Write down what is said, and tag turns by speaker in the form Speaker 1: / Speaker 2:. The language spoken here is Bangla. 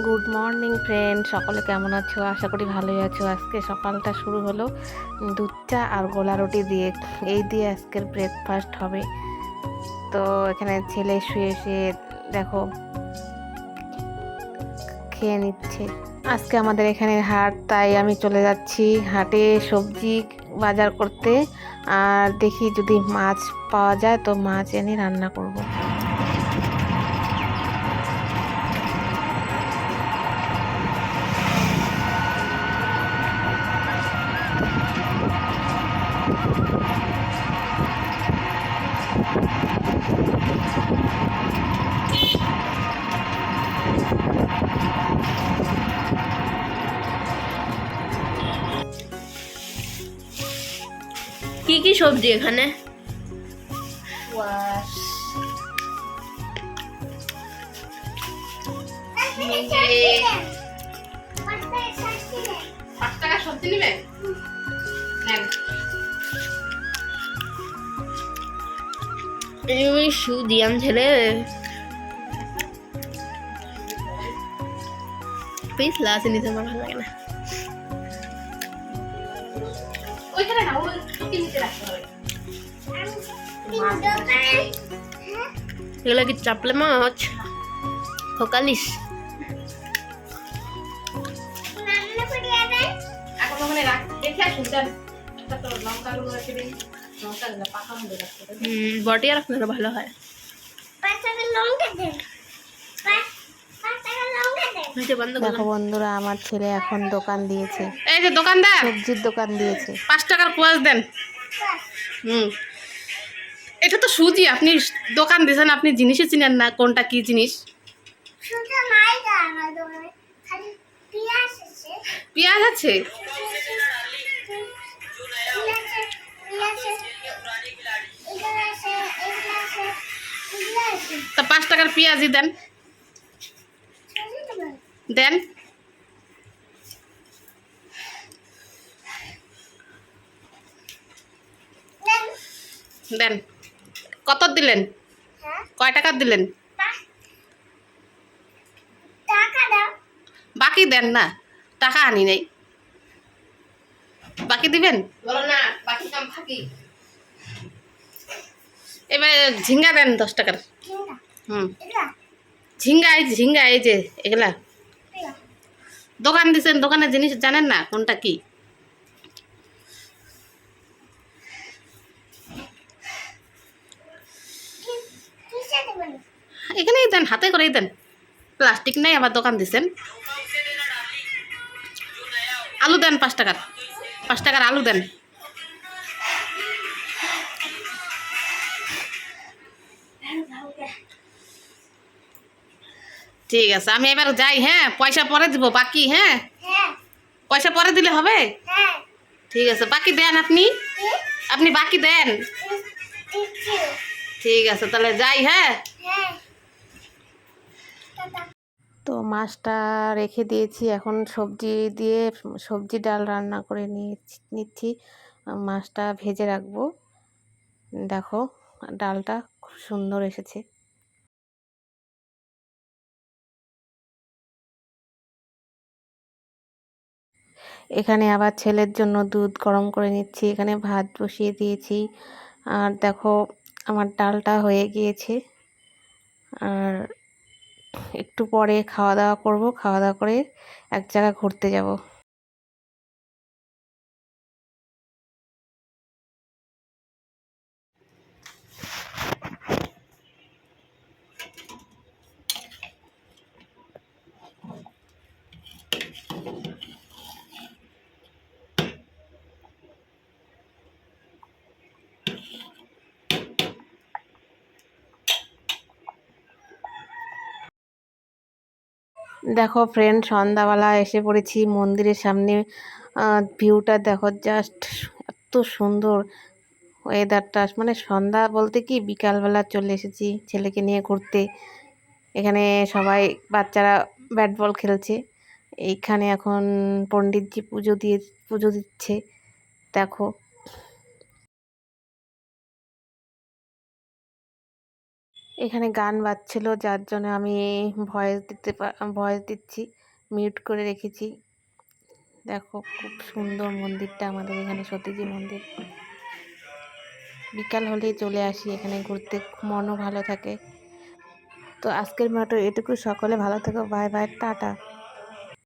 Speaker 1: গুড মর্নিং ফ্রেন্ড সকলে কেমন আছো? আশা করি ভালোই আছো। আজকে সকালটা শুরু হলো দুধ চা আর গোলা রুটি দিয়ে। এই দিয়ে আজকের ব্রেকফাস্ট হবে। তো এখানে ছেলে শুয়ে শুয়ে, দেখো, খেয়ে নিচ্ছে। আজকে আমাদের এখানে হাট, তাই আমি চলে যাচ্ছি হাটে সবজি বাজার করতে। আর দেখি যদি মাছ পাওয়া যায়, তো মাছ এনে রান্না করব।
Speaker 2: কি কি সবজি এখানে?
Speaker 1: পাঁচ টাকা সবজি নেবে?
Speaker 2: দিয়াম ছেলে প্লিজ লাস্ট নিতে আমার ভালো লাগে না।
Speaker 1: ওইখানে না ওই টুকি নিচে রাখতে হবে।
Speaker 2: এগুলো কি চাপলে মাছ? ফোকালিস
Speaker 1: এখন ওখানে রাখ দেখে আসুন লঙ্কা গুলো রেখে দিন।
Speaker 2: বটি আর আপনারা ভালো হয়।
Speaker 1: দেখো বন্ধুরা আমার ছেলে এখন দোকান দিয়েছে।
Speaker 3: এই যে দোকানদার।
Speaker 1: সবজির দোকান দিয়েছে।
Speaker 3: পাঁচ টাকার কোয়াশ দেন। হুম। এটা তো সুজি আপনি দোকান দিয়েছেন আপনি জিনিসই চিনেন না কোনটা কি জিনিস? পেঁয়াজ আছে। তা পাঁচ টাকার পেঁয়াজি দেন। দেন। দেন। কত দিলেন? কয় টাকা দিলেন? বাকি দেন না, টাকা আনি নাই। বাকি দিবেন?
Speaker 1: না।
Speaker 3: এবার ঝিঙ্গা দেন দশ টাকার। হুম। ঝিঙ্গা এই ঝিঙ্গা এই যে এগুলা। দোকান দিছেন দোকানের জিনিস জানেন না কোনটা কি? এখানেই দেন হাতে করেই দেন। প্লাস্টিক নেই আবার দোকান দিছেন। আলু দেন পাঁচ টাকার। পাঁচ টাকার আলু দেন। ঠিক আছে আমি এবার যাই হ্যাঁ? পয়সা পরে দিব বাকি হ্যাঁ? পয়সা পরে দিলে হবে? ঠিক আছে বাকি দেন আপনি। আপনি বাকি দেন। ঠিক আছে তাহলে যাই হ্যাঁ?
Speaker 1: তো মাছটা রেখে দিয়েছি এখন সবজি দিয়ে সবজি ডাল রান্না করে নিয়েছি নিচ্ছি। মাছটা ভেজে রাখব। দেখো ডালটা খুব সুন্দর এসেছে। এখানে আবার ছেলের জন্য দুধ গরম করে নিচ্ছি, এখানে ভাত বসিয়ে দিয়েছি। আর দেখো, আমার ডালটা হয়ে গিয়েছে। আর একটু পরে খাওয়া দাওয়া করব, খাওয়া দাওয়া করে এক জায়গায় ঘুরতে যাব। দেখো ফ্রেন্ড সন্ধ্যাবেলা এসে পড়েছি মন্দিরের সামনে। ভিউটা দেখো জাস্ট এত সুন্দর ওয়েদারটা মানে সন্ধ্যা বলতে কি, বিকালবেলা চলে এসেছি ছেলেকে নিয়ে ঘুরতে। এখানে সবাই বাচ্চারা ব্যাট বল খেলছে। এইখানে এখন পণ্ডিতজি পুজো দিয়ে, পুজো দিচ্ছে। দেখো। এখানে গান বাজছিল, যার জন্য আমি ভয়েস দিতে ভয়েস দিচ্ছি মিউট করে রেখেছি। দেখো, খুব সুন্দর মন্দিরটা আমাদের এখানে সতীজি মন্দির। বিকাল হলেই চলে আসি এখানে ঘুরতে, মনও ভালো থাকে। তো আজকের মতো এটুকু, সকলে ভালো থাকো বাই বাই টাটা।